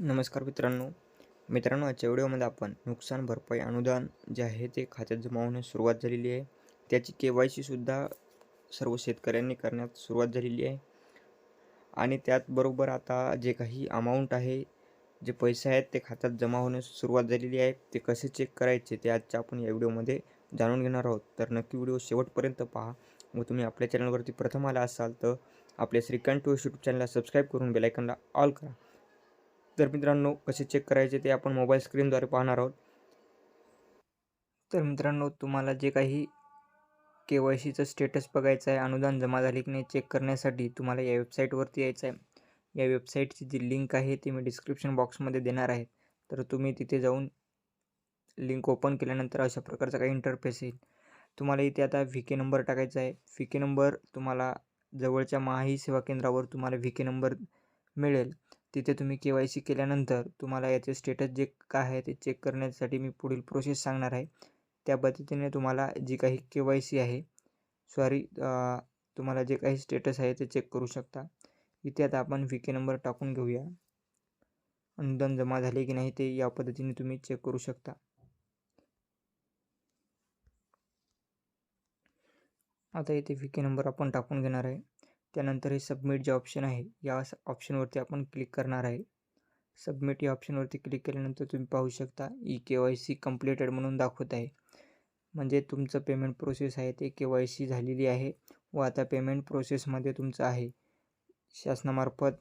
नमस्कार मित्रांनो. मित्रांनो आजच्या व्हिडिओमध्ये आपण नुकसान भरपाई अनुदान जे आहे ते खात्यात जमा होण्यास सुरुवात झालेली आहे. त्याची के वाय सीसुद्धा सर्व शेतकऱ्यांनी करण्यात सुरुवात झालेली आहे. आणि त्याचबरोबर आता जे काही अमाऊंट आहे जे पैसे आहेत ते खात्यात जमा होण्यास सुरुवात झालेली आहे. ते कसे चेक करायचे ते आजच्या आपण या व्हिडिओमध्ये जाणून घेणार आहोत. तर नक्की व्हिडिओ शेवटपर्यंत पहा व तुम्ही आपल्या चॅनलवरती प्रथम आला असाल तर आपल्या श्रीकांत टू यूट्यूब चॅनलला सबस्क्राईब करून बेलायकनला ऑल करा. तर मित्रांनो कसे चेक करायचे ते आपण मोबाईल स्क्रीनद्वारे पाहणार आहोत. तर मित्रांनो तुम्हाला जे काही के वाय सीचं स्टेटस बघायचं आहे अनुदान जमा झाले की नाही चेक करण्यासाठी तुम्हाला या वेबसाईटवरती यायचं आहे. या वेबसाईटची जी लिंक आहे ती मी डिस्क्रिप्शन बॉक्समध्ये देणार आहे. तर तुम्ही तिथे जाऊन लिंक ओपन केल्यानंतर अशा प्रकारचा काही इंटरफेस येईल. तुम्हाला इथे आता व्ही के नंबर टाकायचा आहे. व्ही के नंबर तुम्हाला जवळच्या महाई सेवा केंद्रावर तुम्हाला व्ही के नंबर मिळेल. तिथे तुम्ही के वाय सी केल्यानंतर तुम्हाला याचे स्टेटस जे काय आहे ते चेक करण्यासाठी मी पुढील प्रोसेस सांगणार आहे. त्या पद्धतीने तुम्हाला जी काही के वाय सी आहे सॉरी तुम्हाला जे काही स्टेटस आहे ते चेक करू शकता. इथे आता आपण व्ही के नंबर टाकून घेऊया. अनुदान जमा झाले की नाही ते या पद्धतीने तुम्ही चेक करू शकता. आता इथे व्ही के नंबर आपण टाकून घेणार आहे. त्यानंतर हे सबमिट जे ऑप्शन आहे या ऑप्शनवरती आपण क्लिक करणार आहे. सबमिट या ऑप्शनवरती क्लिक केल्यानंतर तुम्ही पाहू शकता e K Y C completed म्हणून दाखवत आहे. म्हणजे तुमचं पेमेंट प्रोसेस आहे ते के वाय सी झालेली आहे व आता पेमेंट प्रोसेसमध्ये तुमचं आहे. शासनामार्फत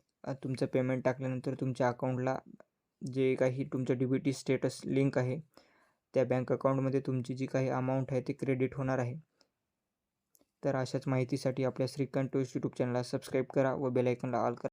तुमचं पेमेंट टाकल्यानंतर तुमच्या अकाउंटला जे काही तुमचं D B T status link आहे त्या बँक अकाउंटमध्ये तुमची जी काही अमाऊंट आहे ती क्रेडिट होणार आहे. तर अशाच माहितीसाठी आपल्या श्रीकांत टोस्ट यूट्यूब चॅनलला सबस्क्राईब करा व बेलायकनला ऑल करा.